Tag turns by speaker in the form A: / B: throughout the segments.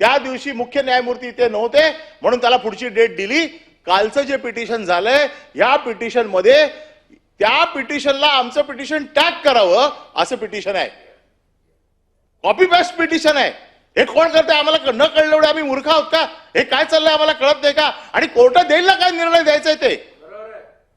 A: त्या दिवशी मुख्य न्यायमूर्ती इथे नव्हते म्हणून त्याला पुढची डेट दिली. कालचं जे पिटिशन झालंय या पिटिशनमध्ये त्या पिटिशनला आमचं पिटिशन टॅग करावं असं पिटिशन आहे. कॉपी पेस्ट पिटिशन आहे. हे कोण करते आम्हाला न कळलं एवढे आम्ही मूर्ख आहोत का? हे काय चाललंय आम्हाला कळत नाही का? आणि कोर्टात देईल ना काय निर्णय द्यायचा आहे ते?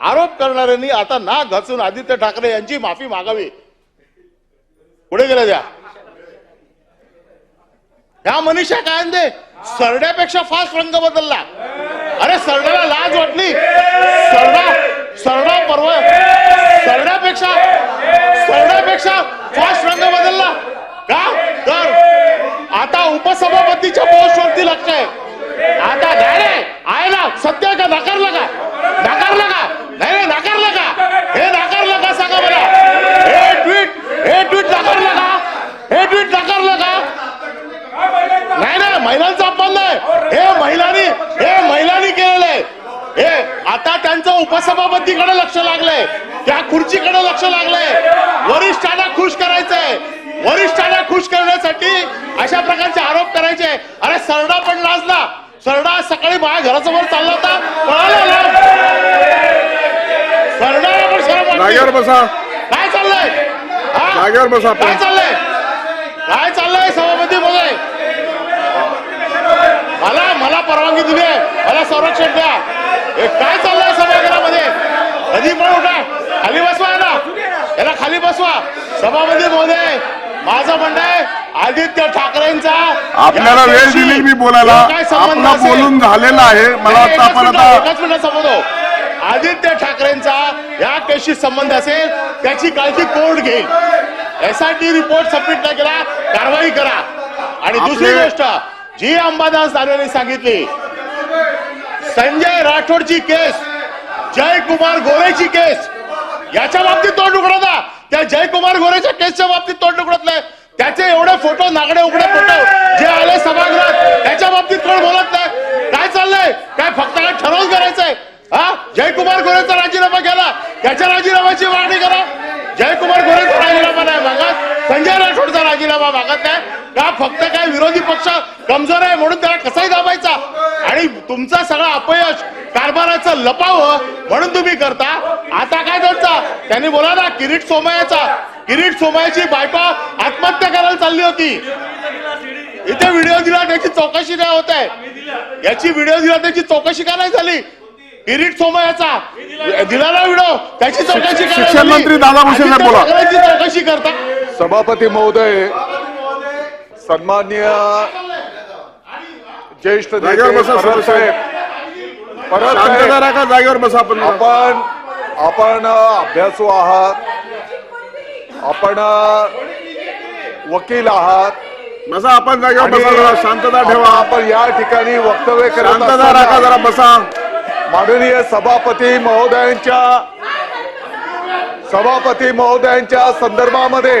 A: आरोप करणाऱ्यांनी आता ना घासून आदित्य ठाकरे यांची माफी मागावी. पुढे गेल्या द्या. ह्या मनीषा कायंदे सरड्यापेक्षा फास्ट रंग बदलला. अरे सरड्याला लाज वाटली. सरडा सरडा परवा सरड्यापेक्षा सरड्यापेक्षा फास्ट रंग बदलला. का? तर आता उपसभापतीच्या पोस्टवरती लक्ष आहे आता नाही नाही, आहे ना सत्य आहे का नाकारलं का नाकारलं का नाही नाही नाकारलं का हे नाकारलं का सांगा मला हे ट्विट हे ट्विट नाकारलं का हे ट्विट नाकारलं का नाही नाही महिलांचा अपमान नाही हे महिलांनी हे महिलांनी केलेलं आहे हे आता त्यांचं उपसभापतीकडे लक्ष लागलंय. त्या खुर्चीकडे लक्ष लागलंय. वरिष्ठांना खुश करायचंय. वरिष्ठांना खुश करण्यासाठी अशा प्रकारचे आरोप करायचे. अरे सरडा पण लाजला सरडा आज सकाळी माझ्या घरासमोर चालला होता. सरडाला पण शरम काय चाललंय. काय चाललंय. काय चाललंय सभापती महोदय मला परवानगी दिली मला संरक्षण द्या. हे काय चाललंय सभागृहामध्ये? कधी पण उठा. खाली बसवा ना याला खाली बसवा. सभापती महोदय माझं म्हणणं आहे आदित्य ठाकरेंचा
B: आपल्याला वेळ दिली मी बोलायला. आपला बोलून झालेला आहे. मला
A: एकच
B: आपण आता
A: एकच मिनिट समजतो आदित्य ठाकरेंचा या केसशी संबंध असेल त्याची काळजी कोर्ट घेईल? एसआयटी रिपोर्ट सबमिट नाही केला कारवाई करा. आणि दुसरी गोष्ट जी अंबादास दानवेने सांगितली संजय राठोडची केस जयकुमार गोरेची केस याच्या बाबतीत तोंड उघडत त्या जयकुमार गोरेच्या केसच्या बाबतीत तोंड उघडत नाही. त्याचे एवढे फोटो नागडे उघडे फोटो जे आले सभागृहात त्याच्या बाबतीत कोण बोलत नाही. काय चाललंय? काय फक्त काय ठरवून करायचंय? हा? जयकुमार गोरेचा राजीनामा केला. त्याच्या राजीनाम्याची मागणी करा. जयकुमार गोरेचा राजीनामा नाही मागत संजय राजीनामा मागत नाही. का फक्त काय विरोधी पक्ष कमजोर आहे म्हणून त्याला कसाही दाबायचा. आणि तुमचा सगळा अपयश कारभाराचं लपावं म्हणून तुम्ही करता. आता काय त्यांचा? त्यांनी बोला ना किरीट सोमयाचा किरीट सोमयाची बायको आत्महत्या करायला चालली होती. इथे व्हिडिओ दिला त्याची चौकशी नाही होत आहे. याची व्हिडिओ दिला त्याची चौकशी का नाही झाली? किरीट सोमयाचा दिला ना व्हिडिओ त्याची चौकशी
B: शिक्षण? मंत्री दादा भुसे
A: चौकशी करता.
C: सभापती महोदय सन्मान्य ज्येष्ठ नेते
B: जागेवर बसा.
C: साहेब.
B: शांतता. राखा जागेवर बसा आपण?
C: आपण आपण अभ्यासू आहात. आपण वकील आहात.
B: बसा आपण जागेवर बसा जरा शांतता ठेवा.
C: आपण या ठिकाणी वक्तव्य करत
B: शांतता राखा
C: असताना
B: जरा बसा.
C: माननीय सभापती महोदयांच्या सभापती महोदयांच्या संदर्भामध्ये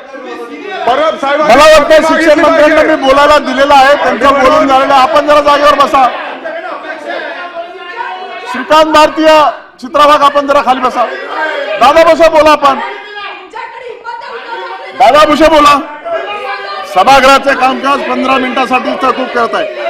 B: मला वाटतं शिक्षण मंत्र्यांना. मी बोलायला दिलेलं आहे त्यांचं बोलून झालेलं आहे. आपण जरा जागेवर बसा. श्रीकांत भारतीय चित्रभाग आपण जरा खाली बसा. दादा बसा बोला आपण. दादा बोला. सभागृहाचे कामकाज पंधरा मिनिटासाठी तहकूब करत आहे